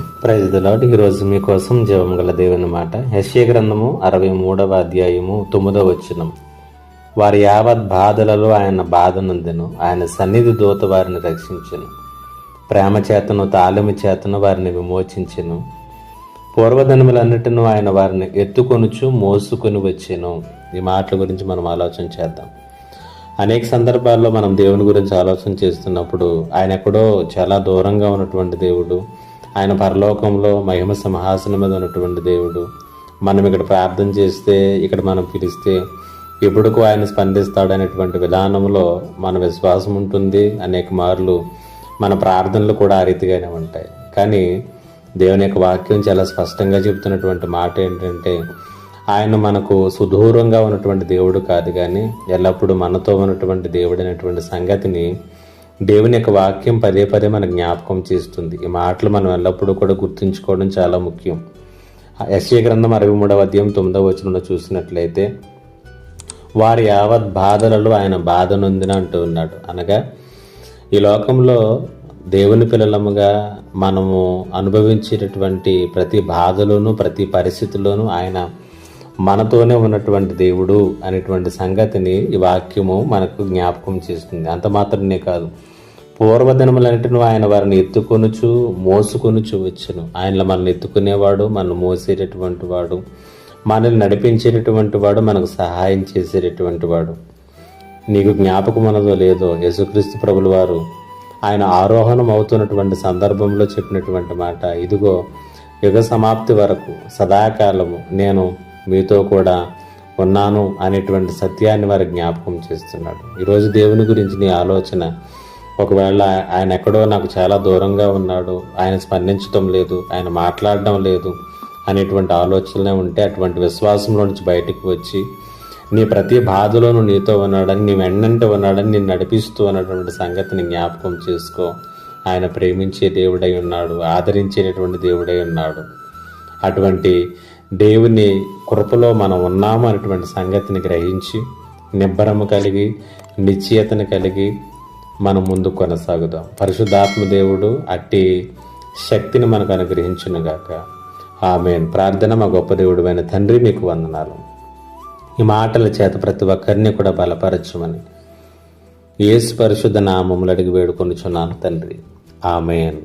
Praise lord ఈరోజు మీకోసం జీవం గల దేవుని మాట. యశ్య గ్రంథము అరవై మూడవ అధ్యాయము తొమ్మిదవ వచనం. వారి యావత్ బాధలలో ఆయన బాధనందును ఆయన సన్నిధి దూత వారిని రక్షించను. ప్రేమ చేతను తాళము చేతను వారిని విమోచించెను. పూర్వధనములన్నిటిను ఆయన వారిని ఎత్తుకొనుచు మోసుకొని వచ్చాను. ఈ మాటల గురించి మనం ఆలోచన చేద్దాం. అనేక సందర్భాల్లో మనం దేవుని గురించి ఆలోచన చేస్తున్నప్పుడు ఆయన ఎక్కడో చాలా దూరంగా ఉన్నటువంటి దేవుడు. ఆయన పరలోకంలో మహిమ సింహాసనం మీద ఉన్నటువంటి దేవుడు. మనం ఇక్కడ ప్రార్థన చేస్తే ఇక్కడ మనం పిలిస్తే ఎప్పుడుకు ఆయన స్పందిస్తాడు అనేటువంటి విధానంలో మన విశ్వాసం ఉంటుంది. అనేక మార్లు మన ప్రార్థనలు కూడా ఆ రీతిగానే ఉంటాయి. కానీ దేవుని యొక్క వాక్యం చాలా స్పష్టంగా చెప్తున్నటువంటి మాట ఏంటంటే ఆయన మనకు సుదూరంగా ఉన్నటువంటి దేవుడు కాదు కానీ ఎల్లప్పుడూ మనతో ఉన్నటువంటి దేవుడు అనేటువంటి సంగతిని దేవుని యొక్క వాక్యం పదే పదే మన జ్ఞాపకం చేస్తుంది. ఈ మాటలు మనం ఎల్లప్పుడూ కూడా గుర్తుంచుకోవడం చాలా ముఖ్యం. ఎస్ఏ గ్రంథం అరవై మూడవ అధ్యాయం తొమ్మిదవ వచనంలో చూసినట్లయితే వారి యావత్ బాధలలో ఆయన బాధ నొందిన అంటూ ఉన్నాడు. అనగా ఈ లోకంలో దేవుని పిల్లలముగా మనము అనుభవించేటటువంటి ప్రతి బాధలోనూ ప్రతి పరిస్థితుల్లోనూ ఆయన మనతోనే ఉన్నటువంటి దేవుడు అనేటువంటి సంగతిని ఈ వాక్యము మనకు జ్ఞాపకం చేస్తుంది. అంత మాత్రమే కాదు. పూర్వదినములన్నిటిని ఆయన వారిని ఎత్తుకొనుచు మోసుకొనుచు వచ్చును. ఆయనలో మనల్ని ఎత్తుకునేవాడు మనల్ని మోసేటటువంటి వాడు మనల్ని నడిపించేటటువంటి వాడు మనకు సహాయం చేసేటటువంటి వాడు. నీకు జ్ఞాపకం ఉన్నదో లేదో యేసుక్రీస్తు ప్రభుల వారు ఆయన ఆరోహణం అవుతున్నటువంటి సందర్భంలో చెప్పినటువంటి మాట ఇదిగో యుగ సమాప్తి వరకు సదాకాలము నేను మీతో కూడా ఉన్నాను అనేటువంటి సత్యాన్ని వారి జ్ఞాపకం చేస్తున్నాడు. ఈరోజు దేవుని గురించి నీ ఆలోచన ఒకవేళ ఆయన ఎక్కడో నాకు చాలా దూరంగా ఉన్నాడు ఆయన స్పందించడం లేదు ఆయన మాట్లాడడం లేదు అనేటువంటి ఆలోచనలే ఉంటే అటువంటి విశ్వాసంలో నుంచి బయటకు వచ్చి నీ ప్రతి బాధలోనూ నీతో ఉన్నాడని నీ వెన్నంటే ఉన్నాడని నేను నడిపిస్తూ ఉన్నటువంటి సంగతిని జ్ఞాపకం చేసుకో. ఆయన ప్రేమించే దేవుడై ఉన్నాడు ఆదరించేటటువంటి దేవుడై ఉన్నాడు. అటువంటి దేవుని కృపలో మనం ఉన్నాము అనేటువంటి సంగతిని గ్రహించి నిబ్బరము కలిగి నిశ్చయతను కలిగి మనం ముందు కొనసాగుదాం. పరిశుద్ధాత్మ దేవుడు అట్టి శక్తిని మనకు అనుగ్రహించునుగాక. ఆమె ప్రార్థన మా గొప్ప దేవుడు అయిన తండ్రి మీకు వందనాలు. ఈ మాటల చేత ప్రతి ఒక్కరిని కూడా బలపరచమని ఏసు పరిశుద్ధ నామములు అడిగి వేడుకొనుచున్నాను తండ్రి. ఆమెన్.